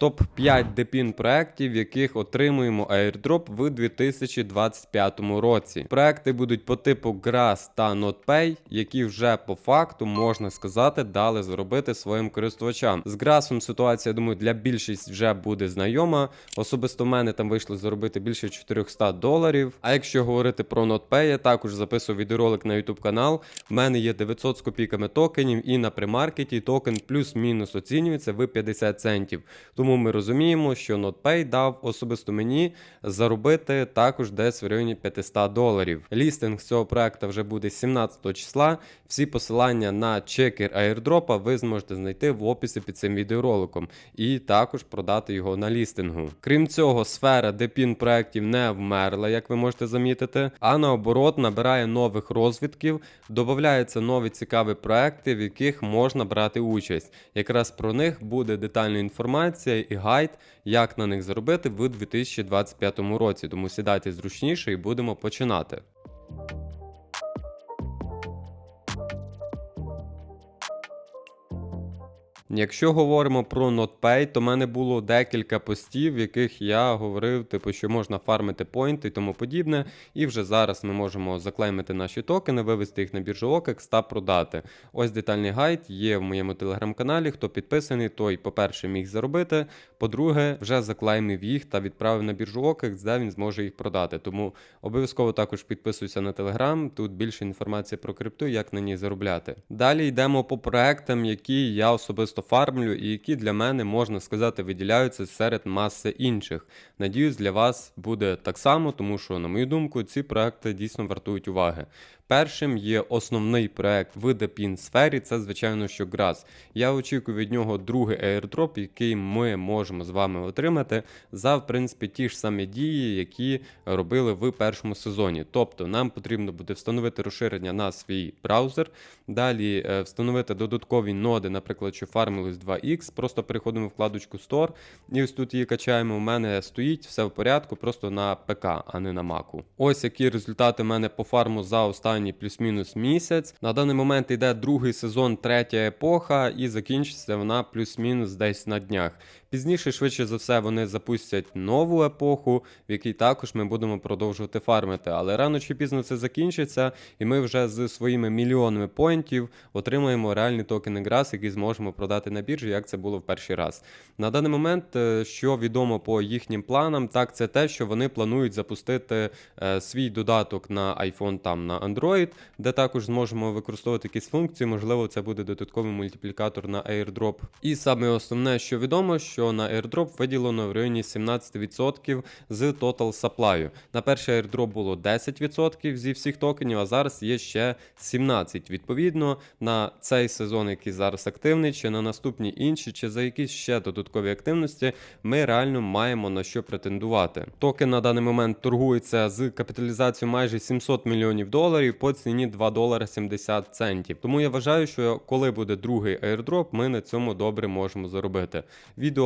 Топ-5 депін проєктів, яких отримуємо airdrop в 2025 році. Проекти будуть по типу Grass та NotPay, які вже по факту можна сказати дали зробити своїм користувачам. З Grass ситуація, я думаю, для більшість вже буде знайома. Особисто в мене там вийшло заробити більше 400 доларів. А якщо говорити про NotPay, я також записував відеоролик на YouTube канал. В мене є 900 з копійками токенів, і на примаркеті токен плюс-мінус оцінюється в 50 центів. Тому ми розуміємо, що NotPay дав особисто мені заробити також десь в районі 500 доларів. Лістинг цього проекту вже буде 17 числа. Всі посилання на чекер аірдропа ви зможете знайти в описі під цим відеороликом і також продати його на лістингу. Крім цього, сфера депін проектів не вмерла, як ви можете замітити, а наоборот набирає нових розвідків, додаються нові цікаві проекти, в яких можна брати участь. Якраз про них буде детальна інформація і гайд, як на них заробити в 2025 році. Тому сідайте зручніше і будемо починати. Якщо говоримо про NotPay, то в мене було декілька постів, в яких я говорив, типу, що можна фармити поінти і тому подібне. І вже зараз ми можемо заклеймити наші токени, вивести їх на біржу OKEX та продати. Ось детальний гайд є в моєму телеграм-каналі. Хто підписаний, той, по-перше, міг заробити. По-друге, вже заклеймив їх та відправив на біржу OKEX, де він зможе їх продати. Тому обов'язково також підписуйся на телеграм. Тут більше інформації про крипту, як на ній заробляти. Далі йдемо по проектам, які я особисто фармлю і які для мене можна сказати виділяються серед маси інших. Надіюсь, для вас буде так само, тому що, на мою думку, ці проекти дійсно вартують уваги. Першим є основний проект в депін сфері, це звичайно що Grass. Я очікую від нього другий airdrop, який ми можемо з вами отримати за в принципі ті ж самі дії, які робили в першому сезоні. Тобто нам потрібно буде встановити розширення на свій браузер, далі е, встановити додаткові ноди, наприклад, що фармилось 2x, просто переходимо в вкладочку Store, і ось тут її качаємо. У мене стоїть все в порядку, просто на ПК, а не на Маку. Ось які результати в мене по фарму за останні плюс-мінус місяць. На даний момент йде другий сезон, третя епоха, і закінчиться вона плюс-мінус десь на днях. Пізніше, швидше за все, вони запустять нову епоху, в якій також ми будемо продовжувати фармити. Але рано чи пізно це закінчиться, і ми вже з своїми мільйонами поінтів отримаємо реальні токени Grass, які зможемо продати на біржі, як це було в перший раз. На даний момент, е, що відомо по їхнім планам, так це те, що вони планують запустити е, свій додаток на iPhone там на Android, де також зможемо використовувати якісь функції. Можливо, це буде додатковий мультиплікатор на airdrop. І саме основне, що відомо, що на airdrop виділено в районі 17% з total supply. На перший airdrop було 10% зі всіх токенів, а зараз є ще 17%. Відповідно, на цей сезон, який зараз активний, чи на наступні інші, чи за якісь ще додаткові активності, ми реально маємо на що претендувати. Токен на даний момент торгується з капіталізацією майже 700 мільйонів доларів по ціні 2 долара 70 центів. Тому я вважаю, що коли буде другий airdrop, ми на цьому добре можемо заробити.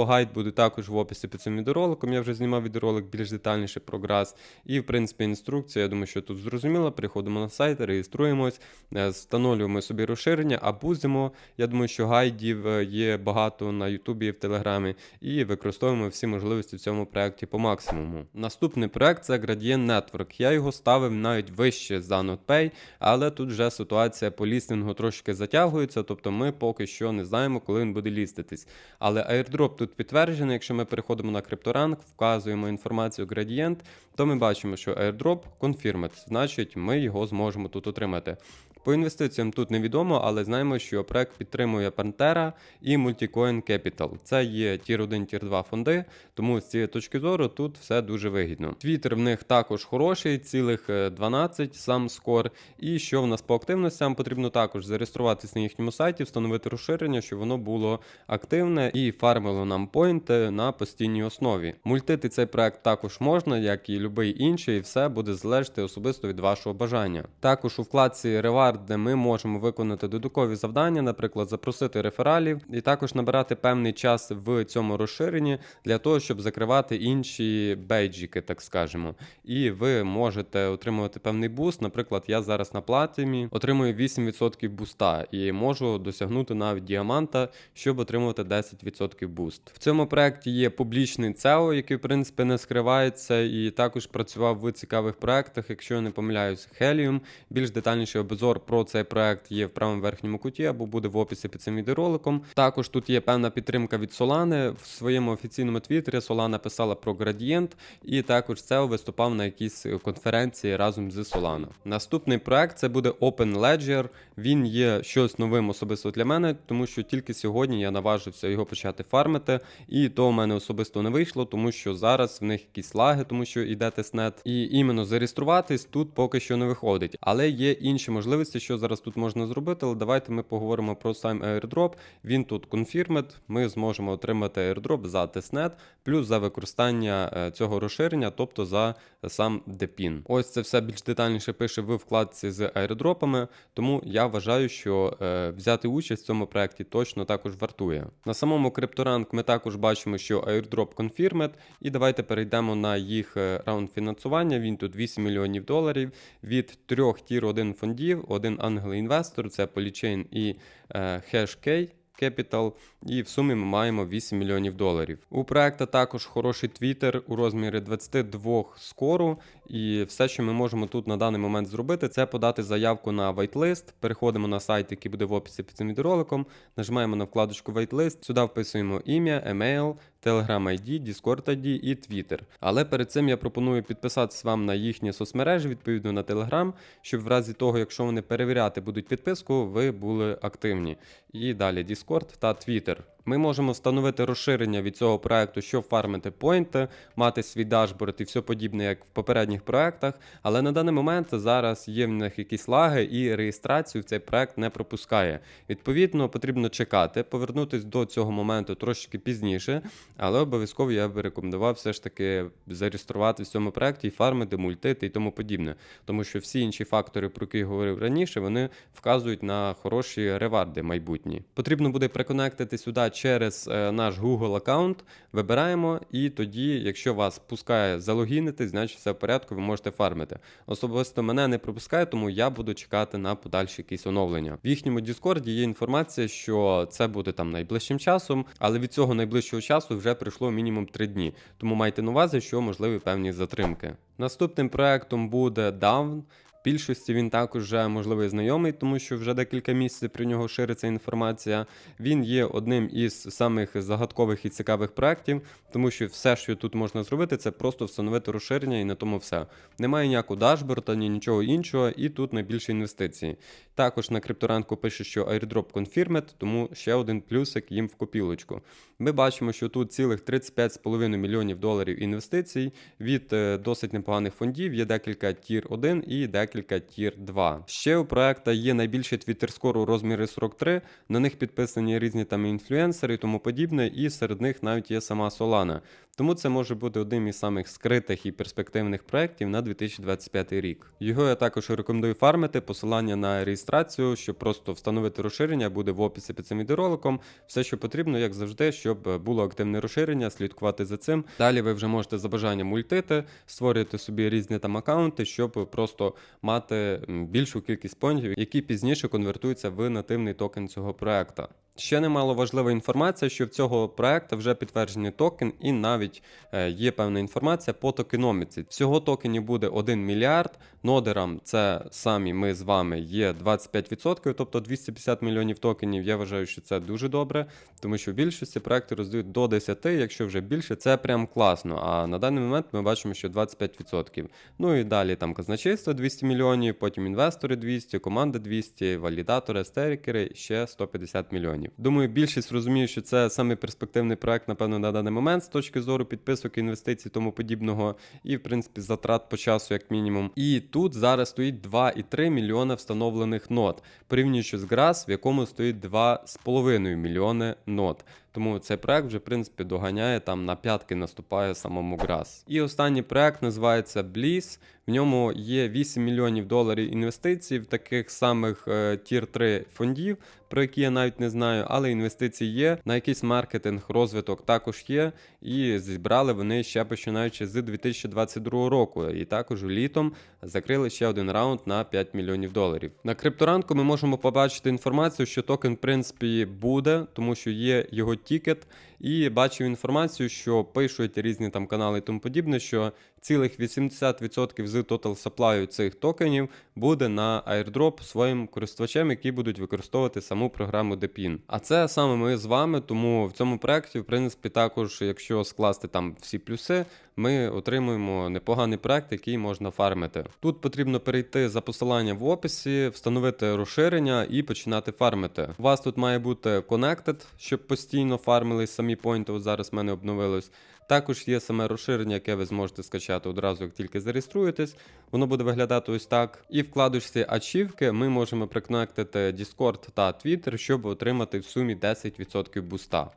Відеогайд буде також в описі під цим відеороликом. Я вже знімав відеоролик більш детальніше про Grass. І, в принципі, інструкція. Я думаю, що тут зрозуміло. Переходимо на сайт, реєструємось, е, встановлюємо собі розширення, абузимо. Я думаю, що гайдів е, є багато на Ютубі і в Телеграмі, і використовуємо всі можливості в цьому проєкті по максимуму. Наступний проект це Gradient Network. Я його ставив навіть вище за NotPay, але тут вже ситуація по лістингу трошки затягується, тобто ми поки що не знаємо, коли він буде ліститись. Але airdrop тут підтверджений. Якщо ми переходимо на крипторанг, вказуємо інформацію градієнт, то ми бачимо, що airdrop confirmed, значить ми його зможемо тут отримати. По інвестиціям тут невідомо, але знаємо, що проект підтримує Pantera і Multicoin Capital. Це є Tier 1, Tier 2 фонди, тому з цієї точки зору тут все дуже вигідно. Твіттер в них також хороший, цілих е, 12 сам скор. І що в нас по активностям потрібно також зареєструватися на їхньому сайті, встановити розширення, щоб воно було активне і фармило нам поінти на постійній основі. Мультити цей проект також можна, як і будь-який інший, і все буде залежати особисто від вашого бажання. Також у вкладці Reward ревард, де ми можемо виконати додаткові завдання, наприклад, запросити рефералів, і також набирати певний час в цьому розширенні для того, щоб закривати інші бейджики, так скажемо. І ви можете отримувати певний буст. Наприклад, я зараз на платімі отримую 8% буста і можу досягнути навіть діаманта, щоб отримувати 10% буст. В цьому проєкті є публічний SEO, який в принципі не скривається, і також працював в цікавих проєктах, якщо я не помиляюсь, Helium. Більш детальніший обзор про цей проект є в правому верхньому куті або буде в описі під цим відеороликом. Також тут є певна підтримка від Solana. В своєму офіційному твіттері Solana писала про градієнт, і також SEO виступав на якійсь конференції разом з Solana. Наступний проект це буде Open Ledger. Він є щось новим особисто для мене, тому що тільки сьогодні я наважився його почати фармити, і то в мене особисто не вийшло, тому що зараз в них якісь лаги, тому що йде тестнет. І іменно зареєструватись тут поки що не виходить. Але є інші можливості, що зараз тут можна зробити. Але давайте ми поговоримо про сам airdrop. Він тут confirmed, Ми зможемо отримати airdrop за тестнет, плюс за використання е, цього розширення, тобто за сам депін. Ось це все більш детальніше пише в вкладці з airdropами, тому я вважаю, що е, взяти участь в цьому проєкті точно також вартує. На самому CryptoRank ми також бачимо, що airdrop confirmed, і давайте перейдемо на їх е, раунд фінансування. Він тут 8 мільйонів доларів від трьох тір 1 фондів, один ангел-інвестор, це Polychain і е, HashK. Capital, і в сумі ми маємо 8 мільйонів доларів. У проекту також хороший твіттер у розмірі 22 скору, і все, що ми можемо тут на даний момент зробити, це подати заявку на вайтлист. Переходимо на сайт, який буде в описі під цим відеороликом, нажимаємо на вкладочку вайтлист, сюди вписуємо ім'я, емейл, Telegram ID, Discord ID і Twitter. Але перед цим я пропоную підписатись вам на їхні соцмережі, відповідно на Telegram, щоб в разі того, якщо вони перевіряти будуть підписку, ви були активні. І далі Discord та Twitter. Ми можемо встановити розширення від цього проекту, щоб фармити поінти, мати свій дашборд і все подібне, як в попередніх проектах. Але на даний момент зараз є в них якісь лаги і реєстрацію в цей проект не пропускає. Відповідно, потрібно чекати, повернутися до цього моменту трошки пізніше, але обов'язково я би рекомендував все ж таки зареєструвати в цьому проекті і фармити, мультити і тому подібне. Тому що всі інші фактори, про які я говорив раніше, вони вказують на хороші реварди майбутні. Потрібно буде приконектити сюди через е, наш Google аккаунт, вибираємо, і тоді, якщо вас пускає залогінити, значить все в порядку, ви можете фармити. Особисто мене не пропускає, тому я буду чекати на подальші якісь оновлення. В їхньому Діскорді є інформація, що це буде там найближчим часом, але від цього найближчого часу вже пройшло мінімум 3 дні. Тому майте на увазі, що можливі певні затримки. Наступним проектом буде Down. Більшості він також вже можливо знайомий, тому що вже декілька місяців про нього шириться інформація. Він є одним із самих загадкових і цікавих проєктів, тому що все, що тут можна зробити, це просто встановити розширення і на тому все. Немає ніякого дашборда, ні нічого іншого, і тут найбільше інвестиції. Також на крипторанку пише, що airdrop confirmed, тому ще один плюсик їм в копілочку. Ми бачимо, що тут цілих 35,5 мільйонів доларів інвестицій від е, досить непоганих фондів. Є декілька тір 1 і декілька тір 2. Ще у проекта є найбільший твіттер скор у розмірі 43. На них підписані різні там інфлюенсери і тому подібне, і серед них навіть є сама Solana. Тому це може бути одним із самих скритих і перспективних проєктів на 2025 рік. Його я також рекомендую фармити. Посилання на реєстрацію, щоб просто встановити розширення, буде в описі під цим відеороликом. Все, що потрібно, як завжди, щоб було активне розширення, слідкувати за цим. Далі ви вже можете за бажанням мультити, створювати собі різні там аккаунти, щоб просто мати більшу кількість поінтів, які пізніше конвертуються в нативний токен цього проекту. Ще немало важлива інформація, що в цього проекту вже підтверджений токен, і навіть е, є певна інформація по токеноміці. Всього токенів буде 1 мільярд. Нодерам це самі ми з вами є 25%, тобто 250 мільйонів токенів. Я вважаю, що це дуже добре, тому що в більшості проекти роздають до 10, якщо вже більше, це прям класно. А на даний момент ми бачимо, що 25%. Ну і далі там казначейство 200 мільйонів, потім інвестори 200, команда 200, валідатори, стерікери ще 150 мільйонів. Думаю, більшість розуміє, що це саме перспективний проект, напевно, на даний момент з точки зору підписок, інвестицій, тому подібного, і в принципі затрат по часу, як мінімум. І тут зараз стоїть 2,3 мільйона встановлених нот, порівнюючи з Грас, в якому стоїть 2,5 мільйони нот. Тому цей проект вже в принципі доганяє там на п'ятки наступає самому Грас. І останній проект називається Bliss. В ньому є 8 мільйонів доларів інвестицій в таких самих е, тір 3 фондів, про які я навіть не знаю, але інвестиції є. На якийсь маркетинг, розвиток також є. І зібрали вони ще починаючи з 2022 року. І також літом закрили ще один раунд на 5 мільйонів доларів. На крипторанку ми можемо побачити інформацію, що токен, в принципі, буде, тому що є його тікет. І бачив інформацію, що пишуть різні там канали і тому подібне, що цілих 80% з total supply цих токенів буде на airdrop своїм користувачам, які будуть використовувати саму програму DePIN. А це саме ми з вами, тому в цьому проекті, в принципі, також, якщо скласти там всі плюси, ми отримуємо непоганий проект, який можна фармити. Тут потрібно перейти за посиланням в описі, встановити розширення і починати фармити. У вас тут має бути Connected, щоб постійно фармили самі поінти. От зараз в мене обновилось. Також є саме розширення, яке ви зможете скачати одразу, як тільки зареєструєтесь. Воно буде виглядати ось так. І в вкладочці ачівки ми можемо приконектити Discord та Twitter, щоб отримати в сумі 10% буста.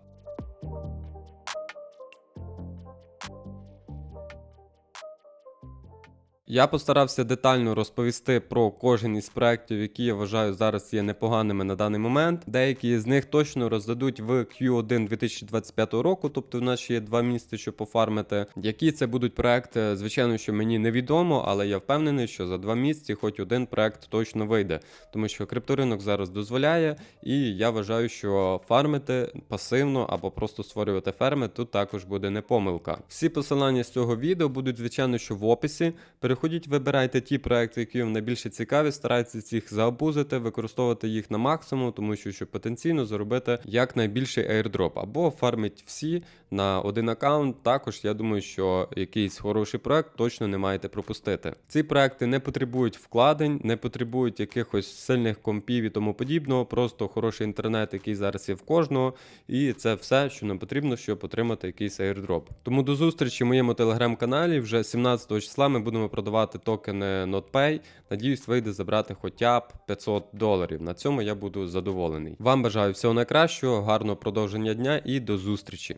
Я постарався детально розповісти про кожен із проєктів, які я вважаю зараз є непоганими на даний момент. Деякі з них точно роздадуть в Q1 2025 року, тобто в нас ще є два місяці, щоб пофармити. Які це будуть проекти, звичайно, що мені невідомо, але я впевнений, що за два місяці хоч один проект точно вийде, тому що крипторинок зараз дозволяє, і я вважаю, що фармити пасивно або просто створювати ферми тут також буде не помилка. Всі посилання з цього відео будуть, звичайно, що в описі. Переходіть, вибирайте ті проекти, які вам найбільше цікаві, старайтесь їх заабузити, використовувати їх на максимум, тому що щоб потенційно заробити якнайбільший airdrop. або фармить всі на один аккаунт. Також я думаю, що якийсь хороший проект точно не маєте пропустити. Ці проекти не потребують вкладень, не потребують якихось сильних компів і тому подібного. Просто хороший інтернет, який зараз є в кожного, і це все, що нам потрібно, щоб отримати якийсь airdrop. Тому до зустрічі в моєму телеграм-каналі. Вже 17 числа ми будемо продавати токени NotPay. Надіюсь, вийде забрати хоча б 500 доларів. На цьому я буду задоволений. Вам бажаю всього найкращого, гарного продовження дня і до зустрічі.